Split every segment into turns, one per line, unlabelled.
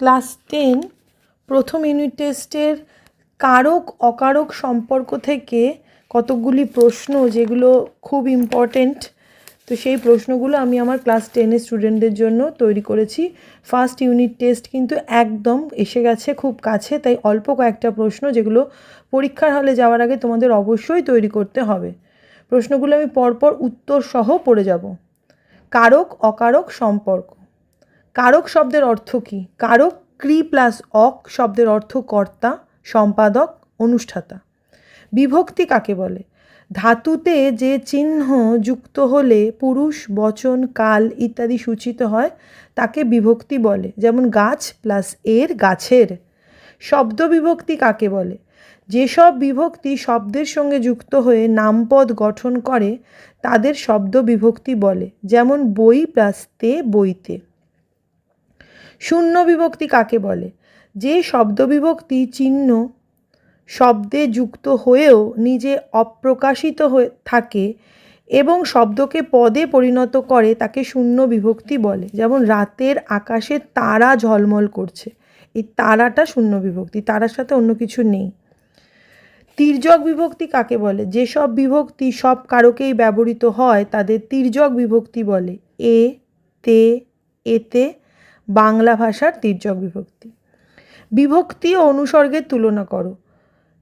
Class ten প্রথম unit টেস্টের কারক, অকারক সম্পর্ক থেকে কতকগুলি প্রশ্ন যেগুলো খুব ইম্পর্টেন্ট তো সেই প্রশ্নগুলো আমি আমার ক্লাস টেনের স্টুডেন্টদের জন্য তৈরি করেছি। ফার্স্ট ইউনিট টেস্ট কিন্তু একদম এসে গেছে খুব কাছে, তাই অল্প কয়েকটা প্রশ্ন যেগুলো পরীক্ষার হলে যাওয়ার আগে তোমাদের অবশ্যই তৈরি করতে হবে। প্রশ্নগুলো আমি পরপর উত্তর সহ পড়ে যাব। কারক, অকারক সম্পর্ক। কারক শব্দের অর্থ কী? কারক ক্রি প্লাস অক শব্দের অর্থ কর্তা, সম্পাদক, অনুষ্ঠাতা। বিভক্তি কাকে বলে? ধাতুতে যে চিহ্ন যুক্ত হলে পুরুষ, বচন, কাল ইত্যাদি সূচিত হয়, তাকে বিভক্তি বলে। যেমন গাছ প্লাস এর গাছের। শব্দ বিভক্তি কাকে বলে? যেসব বিভক্তি শব্দের সঙ্গে যুক্ত হয়ে নামপদ গঠন করে, তাদের শব্দ বিভক্তি বলে। যেমন বই প্লাস তে বইতে। শূন্য বিভক্তি কাকে বলে? যে শব্দ বিভক্তি চিহ্ন শব্দে যুক্ত হয়েও নিজে অপ্রকাশিত হয়ে থাকে এবং শব্দকে পদে পরিণত করে তাকে শূন্য বিভক্তি বলে। যেমন রাতের আকাশে তারা ঝলমল করছে। এই তারাটা শূন্য বিভক্তি, তারার সাথে অন্য কিছু নেই। তির্যক বিভক্তি কাকে বলে? যেসব বিভক্তি সব কারকেই ব্যবহৃত হয়, তাদের তির্যক বিভক্তি বলে। এ, তে এতে বাংলা ভাষার তির্যক বিভক্তি। বিভক্তি ও অনুসর্গের তুলনা করো।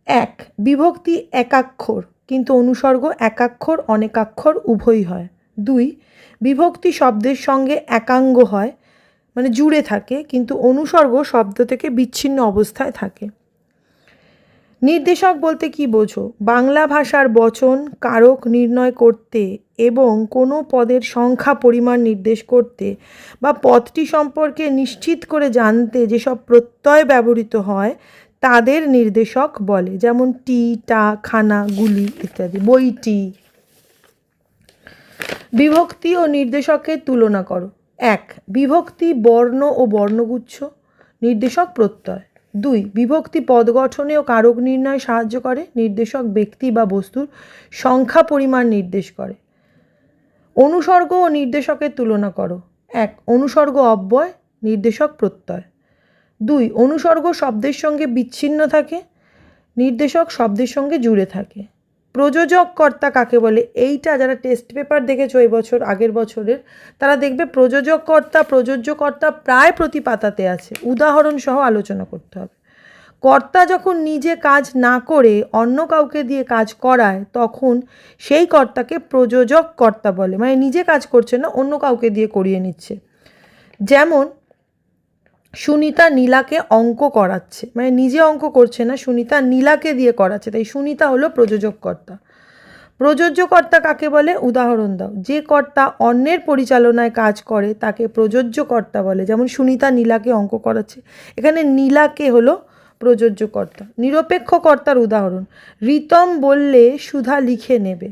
এক, বিভক্তি একাক্ষর, কিন্তু অনুসর্গ একাক্ষর, অনেকাক্ষর উভয়ই হয়। দুই, বিভক্তি শব্দের সঙ্গে একাঙ্গ হয় মানে জুড়ে থাকে, কিন্তু অনুসর্গ শব্দ থেকে বিচ্ছিন্ন অবস্থায় থাকে। নির্দেশক বলতে কি বোঝো? বাংলা ভাষার বচন কারক নির্ণয় করতে এবং কোনো পদের সংখ্যা পরিমাণ নির্দেশ করতে বা পদটি সম্পর্কে নিশ্চিত করে জানতে যেসব প্রত্যয় ব্যবহৃত হয়, তাদের নির্দেশক বলে, যেমন টি, টা, খানা, গুলি ইত্যাদি, বইটি। বিভক্তি ও নির্দেশকের তুলনা করো। এক, বিভক্তি বর্ণ ও বর্ণগুচ্ছ, নির্দেশক প্রত্যয়। দুই, বিভক্তি পদ গঠনে ও কারক নির্ণয় সাহায্য করে, নির্দেশক ব্যক্তি বা বস্তুর সংখ্যা পরিমাণ নির্দেশ করে। অনুসর্গ ও নির্দেশকের তুলনা করো। এক, অনুসর্গ অব্যয়, নির্দেশক প্রত্যয়। দুই, অনুসর্গ শব্দের সঙ্গে বিচ্ছিন্ন থাকে, নির্দেশক শব্দের সঙ্গে জুড়ে থাকে। প্রযোজক কর্তা কাকে বলে? এইটা যারা টেস্ট পেপার দেখেছ এই বছর, আগের বছরের, তারা দেখবে প্রযোজক কর্তা প্রযোজ্য কর্তা প্রায় প্রতি পাতাতে আছে। উদাহরণ সহ আলোচনা করতে হবে। কর্তা যখন নিজে কাজ না করে অন্য কাউকে দিয়ে কাজ করায়, তখন সেই কর্তাকে প্রযোজক কর্তা বলে। মানে নিজে কাজ করছে না, অন্য কাউকে দিয়ে করিয়ে নিচ্ছে। যেমন সুনিতা নীলাকে অঙ্ক করাচ্ছে। মানে নিজে অঙ্ক করছে না, সুনিতা নীলাকে দিয়ে করাচ্ছে। তাই সুনিতা হলো প্রযোজক কর্তা প্রযোজ্য কর্তা কাকে বলে? উদাহরণ দাও। যে কর্তা অন্যের পরিচালনায় কাজ করে, তাকে প্রযোজ্য কর্তা বলে। যেমন সুনিতা নীলাকে অঙ্ক করাচ্ছে। এখানে নীলাকে হলো প্রযোজ্য কর্তা নিরপেক্ষ কর্তার উদাহরণ। রিতম বললে সুধা লিখে নেবে।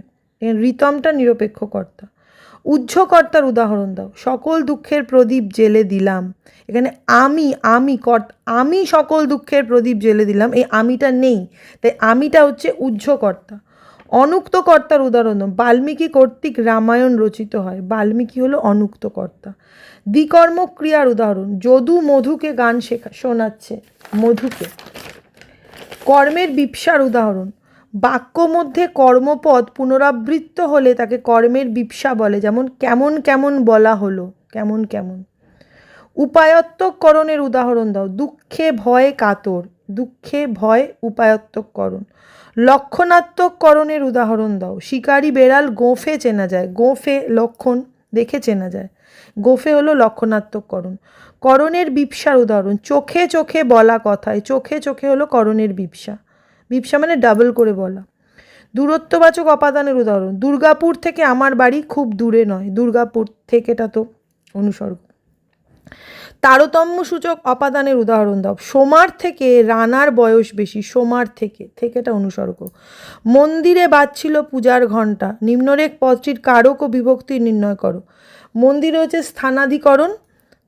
রিতমটা নিরপেক্ষ কর্তা উজ্জ্বকর্তার উদাহরণ দাও। সকল দুঃখের প্রদীপ জেলে দিলাম। এখানে আমি আমি কর্ত আমি সকল দুঃখের প্রদীপ জেলে দিলাম। এই আমিটা নেই। তাই আমিটা হচ্ছে উজ্জ্বকর্তা। অনুক্ত কর্তার উদাহরণ দাও। বাল্মীকি কর্তৃক রামায়ণ রচিত হয়। বাল্মীকি হলো অনুক্ত কর্তা দ্বিকর্ম ক্রিয়ার উদাহরণ, যদু মধুকে গান শেখা, শোনাচ্ছে মধুকে। কর্মের বিপসার উদাহরণ বাক্য মধ্যে কর্মপদ পুনরাবৃত্ত হলে তাকে কর্মের বিপসা বলে, যেমন কেমন কেমন বলা হলো, কেমন কেমন। উপায়ত্তকরণের উদাহরণ দাও, দুঃখে ভয়ে কাতর, দুঃখে ভয় উপায়ত্তকরণ। লক্ষণাত্মকরণের উদাহরণ দাও, শিকারি বেড়াল গোঁফে চেনা যায়, গোঁফে লক্ষণ দেখে চেনা যায়। গোফে হলো লক্ষণাত্মকরণ করণের বিপসার উদাহরণ, চোখে চোখে বলা কথায়, চোখে চোখে হলো করণের বিপসা। বিপসা মানে ডাবল করে বলা। দূরত্ববাচক অপাদানের উদাহরণ, দুর্গাপুর থেকে আমার বাড়ি খুব দূরে নয়, দুর্গাপুর থেকেটা তো অনুসর্গ। তারতম্য সূচক অপাদানের উদাহরণ দাও। সোমার থেকে রানার বয়স বেশি, সোমার থেকে, থেকেটা অনুসর্গ। মন্দিরে বাজছিল পূজার ঘণ্টা, নিম্নরেখ পদটির কারক ও বিভক্তি নির্ণয় করো। মন্দিরে হচ্ছে স্থানাধিকরণ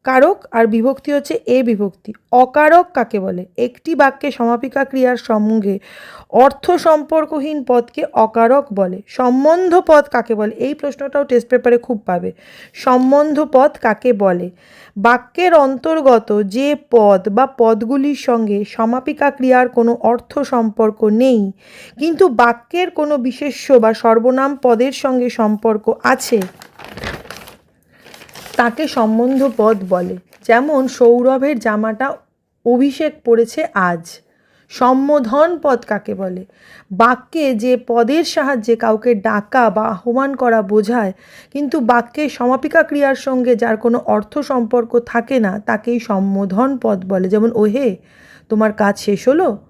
কারক আর বিভক্তি হচ্ছে এ বিভক্তি। অকারক কাকে বলে? একটি বাক্যে সমাপিকা ক্রিয়ার সঙ্গে অর্থ সম্পর্কহীন পদকে অকারক বলে। সম্বন্ধ পদ কাকে বলে? এই প্রশ্নটাও টেস্ট পেপারে খুব পাবে। সম্বন্ধ পদ কাকে বলে? বাক্যের অন্তর্গত যে পদ বা পদগুলির সঙ্গে সমাপিকা ক্রিয়ার কোনো অর্থ সম্পর্ক নেই, কিন্তু বাক্যের কোনো বিশেষ্য বা সর্বনাম পদের সঙ্গে সম্পর্ক আছে তাকে সম্বন্ধ পদ বলে। যেমন সৌরভের জামাটা অভিষেক পড়েছে আজ। সম্বোধন পদ কাকে বলে? বাক্যে যে পদের সাহায্যে কাউকে ডাকা বা আহ্বান করা বোঝায়, কিন্তু বাক্যে সমাপিকা ক্রিয়ার সঙ্গে যার কোনো অর্থ সম্পর্ক থাকে না, তাকেই সম্বোধন পদ বলে। যেমন, ওহে, তোমার কাজ শেষ হলো?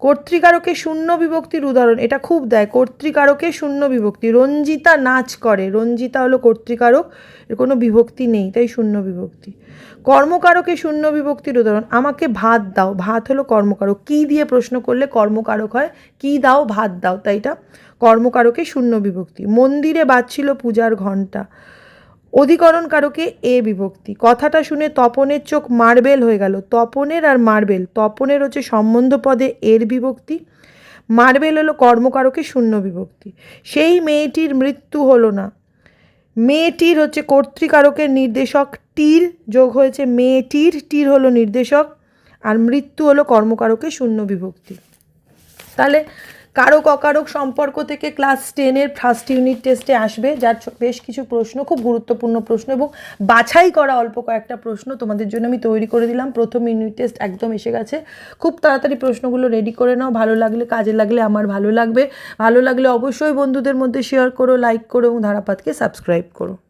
কর্তৃকারকে শূন্য বিভক্তির উদাহরণ, এটা খুব দেয়, কর্তৃকারকে শূন্য বিভক্তি, রঞ্জিতা নাচ করে, রঞ্জিতা হলো কর্তৃকারক, এর কোনো বিভক্তি নেই, তাই শূন্য বিভক্তি। কর্মকারকে শূন্য বিভক্তির উদাহরণ, আমাকে ভাত দাও, ভাত হলো কর্মকারক, কী দিয়ে প্রশ্ন করলে কর্মকারক হয়, কী দাও, ভাত দাও, তাই এটা, কর্মকারকে শূন্য বিভক্তি। মন্দিরে বাজছিল পূজার ঘণ্টা অধিকরণ কারকে এ বিভক্তি। কথাটা শুনে তপনের চোখ মার্বেল হয়ে গেল। তপনের আর মার্বেল, তপনের হচ্ছে সম্বন্ধ পদে এর বিভক্তি, মার্বেল হলো কর্মকারকে শূন্য বিভক্তি। সেই মেয়েটির মৃত্যু হলো না। মেয়েটির হচ্ছে কর্তৃকারকের নির্দেশক টির যোগ হয়েছে। মেয়েটির, টির হলো নির্দেশক, আর মৃত্যু হলো কর্মকারকে শূন্য বিভক্তি। তাহলে কারক অকারক সম্পর্ক থেকে ক্লাস টেনের ফার্স্ট ইউনিট টেস্টে আসবে, যার বেশ কিছু প্রশ্ন, খুব গুরুত্বপূর্ণ প্রশ্ন এবং বাছাই করা অল্প কয়েকটা প্রশ্ন তোমাদের জন্য আমি তৈরি করে দিলাম। প্রথম ইউনিট টেস্ট একদম এসে গেছে। খুব তাড়াতাড়ি প্রশ্নগুলো রেডি করে নাও। ভালো লাগলে, কাজে লাগলে আমার ভালো লাগবে। ভালো লাগলে অবশ্যই বন্ধুদের মধ্যে শেয়ার করো লাইক করো এবং ধারাপাতকে সাবস্ক্রাইব করো।